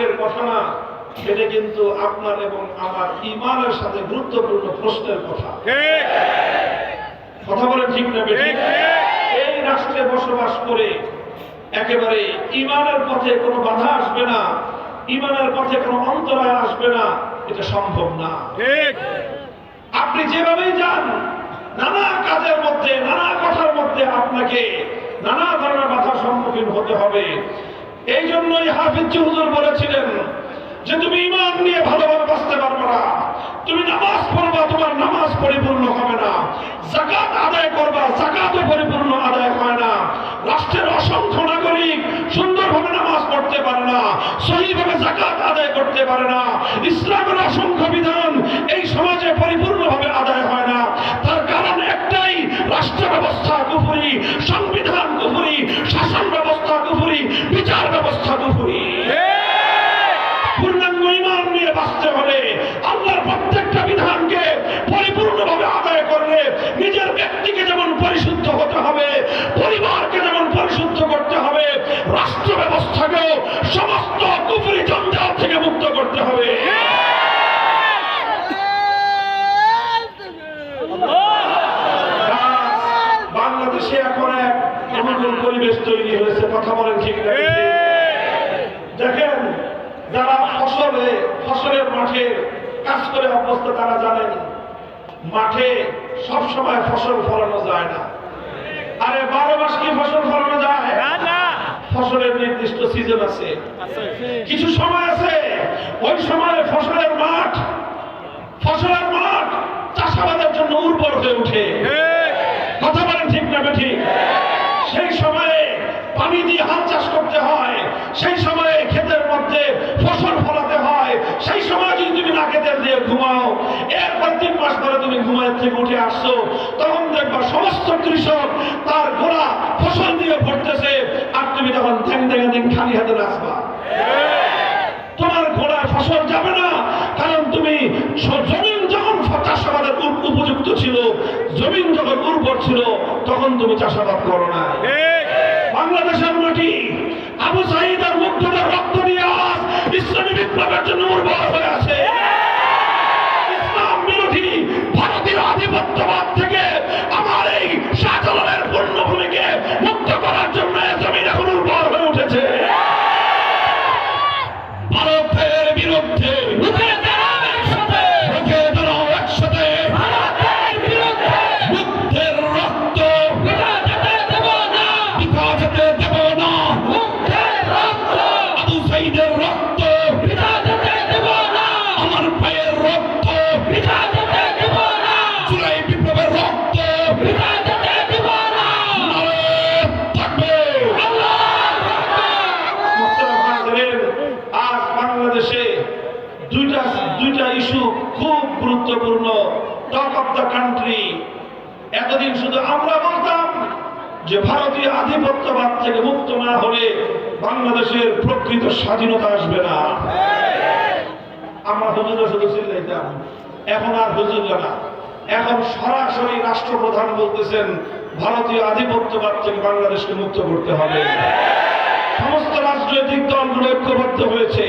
শুধু কথা না এটা কিন্তু আপনার এবং আমার ইমানের সাথে গুরুত্বপূর্ণ প্রশ্নের কথা। কথা বলে ঠিক না। এই রাষ্ট্রে বসবাস করে একেবারে ইমানের পথে কোনো বাধা আসবে না ইমানের পথে কোনো অন্তরায় আসবে না এটা সম্ভব না। আপনি যেভাবেই যান নানা কাজের মধ্যে নানা কথার মধ্যে আপনাকে নানা ধরনের বাধার সম্মুখীন হতে হবে। এই জন্যই হাফিজ হুজুর বলেছিলেন যে তুমি ইমান নিয়ে ভালোভাবে বাঁচতে পারবে না। তুমি নামাজ পড়বা, তোমার নামাজ পরিপূর্ণ হবে না। জাকাত আদায় করবা জাকাতও পরিপূর্ণ আদায় হয় না। রাষ্ট্রের অসংখ্য নাগরিক সুন্দরভাবে নামাজ পড়তে পারে না, সহিভাবে জাকাত আদায় করতে পারে না। ইসলামের অসংখ্য বিধান এই সমাজে পরিপূর্ণভাবে আদায় হয় না। তার কারণ একটাই রাষ্ট্র ব্যবস্থা কুফুরি, সংবিধান কুফুরি শাসন ব্যবস্থা বিচার ব্যবস্থা কুফুরি পূর্ণাঙ্গ ইমান নিয়ে বাঁচতে হলে আল্লাহর প্রত্যেকটা বিধানকে পরিপূর্ণভাবে আদায় করলে নিজের ব্যক্তিকে যেমন পরিশুদ্ধ হতে হবে পরিবারকে যেমন পরিশুদ্ধ করতে হবে রাষ্ট্র ব্যবস্থাকেও সমস্ত কুফরি জঞ্জাল থেকে মুক্ত করতে হবে। বাংলাদেশে এখন অনুকূল পরিবেশ তৈরি হয়েছে কথা বলেন ঠিক দেখেন যারা ফসলে ফসলের মাঠে কাজ করে অভ্যস্ত তারা জানেন মাঠে সব সময় ফসল ফলানো যায় না। আরে বারো মাস কি ফসল ফলানো যায়? ফসলের নির্দিষ্ট সিজন আছে। কিছু সময় আছে ওই সময়ে ফসলের মাঠ ফসলের মাঠ চাষাবাদের জন্য উর্বর হয়ে ওঠে। ঠিক। কথা বলেন ঠিক না ঠিক সেই সময়ে পানি দিয়ে হাল চাষ করতে হয় সেই সময়ে ক্ষেতের মধ্যে ফসল ফলাতে হয় সেই সময় যদি তুমি নাকে তেল দিয়ে ঘুমাও এরপর তিন মাস পরে তুমি ঘুমায় থেকে উঠে আসছো তখন দেখবা সমস্ত কৃষক তার গোড়া ফসল দিয়ে ভরতেছে আর তুমি তখন ধ্যান দেখা দিন খালি হাতে নাচবা। তোমার ঘোড়ায় ফসল যাবে না কারণ তুমি ফ- চাষাবাদের উপ- উপযুক্ত ছিল জমিন যখন উর্বর ছিল তখন তুমি চাষাবাদ করো না বাংলাদেশের মাটি আবু সাইদ আর মুগ্ধদের রক্ত নিয়ে আজ ইসলামী বিপ্লবের জন্য উর্বর হয়ে আছে। ইসলাম বিরোধী ভারতীয় আধিপত্যবাদ থেকে আমার এই শাহজালালের পূর্ণভূমিকে এতদিন শুধু আমরা বলতাম যে ভারতীয় আধিপত্যবাদ থেকে মুক্ত না হলে বাংলাদেশের প্রকৃত স্বাধীনতা আসবে না। আমরা হুজুরা শুধু চিল্লাইতাম, এখন আর হুজুররা না। এখন সরাসরি রাষ্ট্রপ্রধান বলতেছেন, ভারতীয় আধিপত্যবাদ থেকে বাংলাদেশকে মুক্ত করতে হবে। সমস্ত রাজনৈতিক দলগুলো ঐক্যবদ্ধ হয়েছে।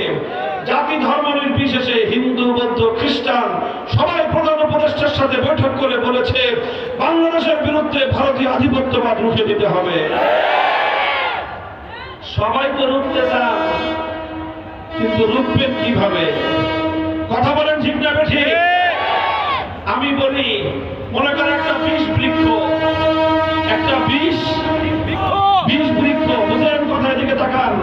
জাতি ধর্ম নির্বিশেষে হিন্দু, বৌদ্ধ, খ্রিস্টান সাথে বৈঠক করে বলেছে, বাংলাদেশের বিরুদ্ধে ভারতীয় আধিপত্যবাদ রুখে দিতে হবে। সবাই তো রুখতে চান, কিন্তু রুখবেন কীভাবে? কথা বলেন ঠিক না ঠিক আমি বলি, মনে করেন একটা বিষ বৃক্ষ, একটা বিষ বিষ বৃক্ষ, বুঝেন কোথায় দিকে তাকান।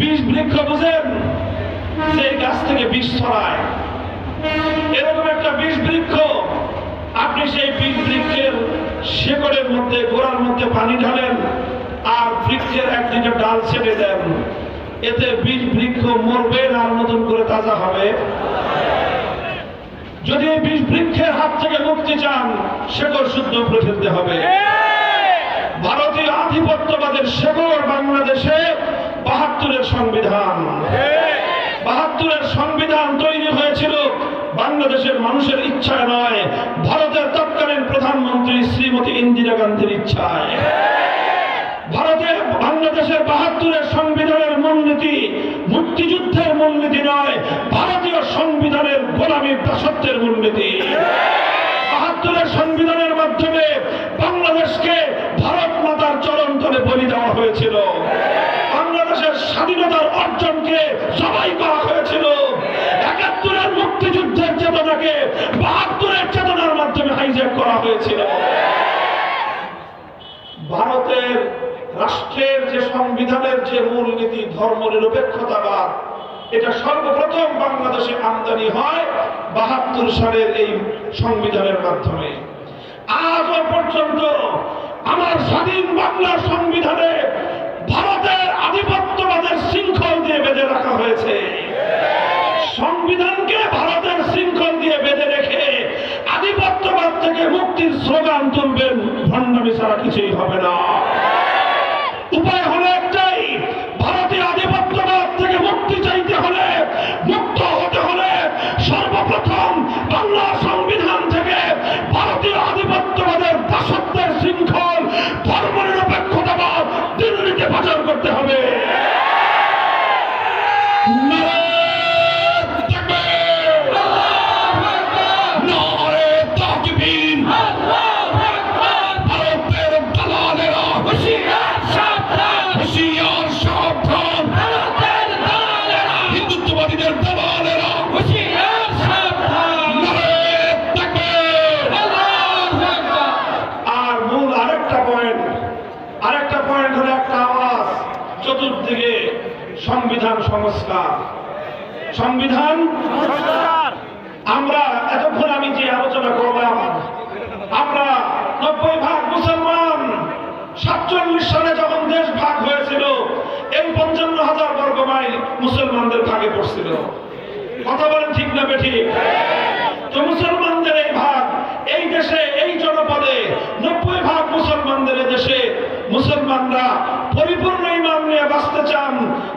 বিষ বৃক্ষ, বুঝেন, সেই গাছ থেকে বিষ ছড়ায়। এরকম একটা বিষ বৃক্ষ। আপনি সেই বিষ বৃক্ষের শেকড়ের মধ্যে, গোড়ার মধ্যে পানি ঢালেন আর বৃক্ষের এক দুটো ডাল ছেড়ে দেন। এতে বীজ বৃক্ষ মরবে আর নতুন করে তাজা হবে। যদি এই বীজ বৃক্ষের হাত থেকে মুক্তি চান, শেকড় শুদ্ধ করে ফেলতে হবে। ভারতীয় আধিপত্যবাদের শেকড় বাংলাদেশে বাহাত্তরের সংবিধান বাহাত্তরের সংবিধান তৈরি হয়েছিল বাংলাদেশের মানুষের ইচ্ছায় নয়, ভারতের তৎকালীন প্রধানমন্ত্রী শ্রীমতী ইন্দিরা গান্ধীর ইচ্ছায়। ভারতে বাংলাদেশের বাহাত্তরের সংবিধানের মূলনীতি মুক্তিযুদ্ধের মূলনীতি নয়, ভারতীয় সংবিধানের গোলামীর দাসত্বের মূলনীতি। বাহাত্তরের সংবিধানের মাধ্যমে বাংলাদেশকে ভারত মাতার চরণ তলে বলি দেওয়া হয়েছিল। বাংলাদেশের স্বাধীনতার অর্জনকে সবাই করা হয়েছিল। মুক্তিযুদ্ধের চেতনাকে বাহাত্তরের চেতনার মাধ্যমে হাইজ্যাক করা হয়েছিল ভারতের রাষ্ট্রের যে সংবিধানের যে মূলনীতি ধর্ম নিরপেক্ষতাবাদ এটা সর্বপ্রথম বাংলাদেশে আমদানি হয় বাহাত্তর সালের এই সংবিধানের মাধ্যমে। আজও পর্যন্ত আমার স্বাধীন বাংলার সংবিধানে ভারতের আধিপত্যবাদের শৃঙ্খল দিয়ে বেঁধে রাখা হয়েছে সংবিধানকে ভারতের শৃঙ্খল দিয়ে বেঁধে রেখে আধিপত্যবাদ থেকে মুক্তির স্লোগান তুলবেন ভণ্ডামি ছাড়া কিছুই হবে না। উপায় হলো একটাই সংস্কার সংবিধান? আমরা এতক্ষণ আমি যে আলোচনা করলাম আমরা নব্বই ভাগ মুসলমান সাতচল্লিশ সালে যখন দেশ ভাগ হয়েছিল এই পঞ্চান্ন হাজার বর্গ মাইল মুসলমানদের ভাগে পড়ছিল। কথা বলেন ঠিক না বেঠিক? তো মুসলমানদের এই ভাগ এই দেশে এই জনপদে নব্বই ভাগ মুসলমানদের এই দেশে মুসলমানরা পরিপূর্ণ ইমান নিয়ে বাঁচতে চান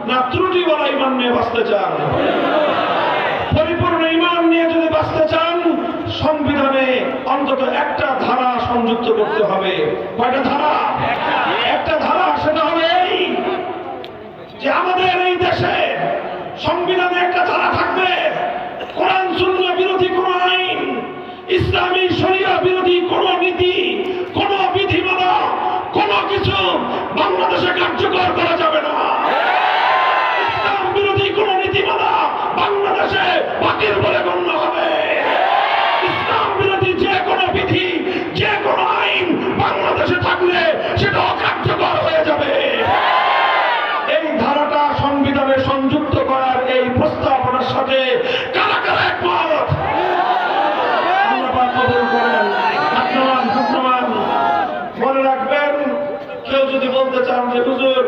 না ত্রুটিওয়ালা ইমান নিয়ে বাঁচতে চান। পরিপূর্ণ ইমান নিয়ে যদি বাঁচতে চান, সংবিধানে অন্তত একটা ধারা সংযুক্ত করতে হবে। কয়টা ধারা? যে হুজুর,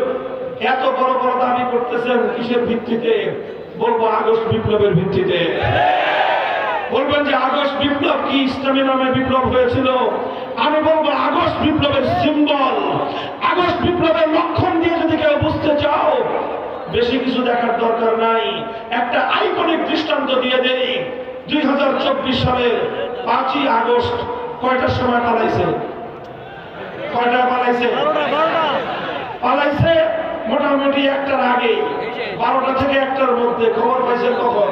এত বড় বড় দাবি করতেছেন কিসের ভিত্তিতে? বলব, আগস্ট বিপ্লবের ভিত্তিতে। বলবেন যে, আগস্ট বিপ্লব কি? ইসলামী নামে বিপ্লব হয়েছিল? আমি বলব, আগস্ট বিপ্লবের সিম্বল, আগস্ট বিপ্লবের লক্ষণ দিয়ে যদি কেউ বুঝতে চাও, বেশি কিছু দেখার দরকার নাই। একটা আইকনিক দৃষ্টান্ত দিয়ে দেই, দুই হাজার চব্বিশ সালের পাঁচই আগস্ট কয়টার সময় পালাইছে? কয়টায় পালাইছে? পালাইছে মোটামুটি একটার আগে। বারোটা থেকে একটার মধ্যে খবর পাইছে কখন?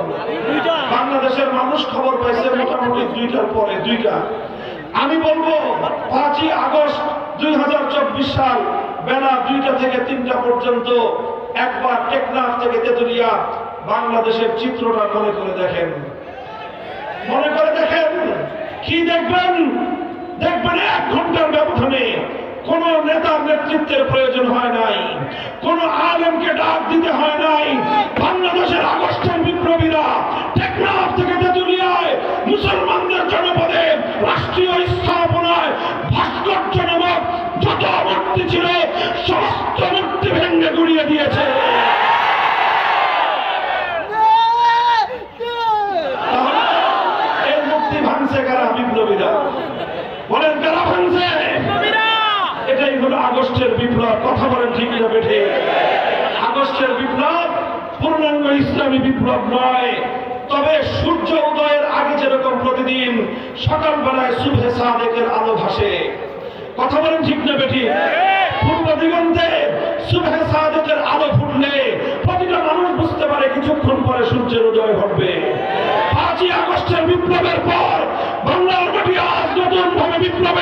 বাংলাদেশের মানুষ খবর পাইছে মোটামুটি দুইটার পরে দুইটা। আমি বলব পাঁচই আগস্ট দুই হাজার চব্বিশ সাল বেলা দুইটা থেকে তিনটা পর্যন্ত একবার টেকনাফ থেকে তেতুলিয়া বাংলাদেশের চিত্রটা মনে করে দেখেন। মনে করে দেখেন? কি দেখবেন? কোন নেতার নেতৃত্বের প্রয়োজন হয় নাই। কোন আলেমকে ডাক দিতে হয় নাই। বাংলাদেশের আগস্টের বিপ্লবীরা টেকনাফ থেকে তেতুলিয়ায় মুসলমানদের জনপদে রাষ্ট্রীয় স্থাপনায় ভাস্কর্য নামক যত মূর্তি ছিল, সমস্ত মূর্তি ভেঙে গুড়িয়ে দিয়েছে। ইসলামী বিপ্লব নয়, তবে সূর্য উদয়ের আগে যেরকম প্রতিদিন সকালবেলায় শুভে সাদেকের আলো ভাসে। কথা বলেন ঠিক না বেটি পূর্ব দিগন্তে শুভে সাদেকের আলো ফুটলে প্রতিটা মানুষ বুঝতে পারে কিছুক্ষণ পরে সূর্যের উদয় ঘটবে। পাঁচই আগস্টের বিপ্লবের পর বাংলার মাটি আজ নতুন ভাবে বিপ্লবে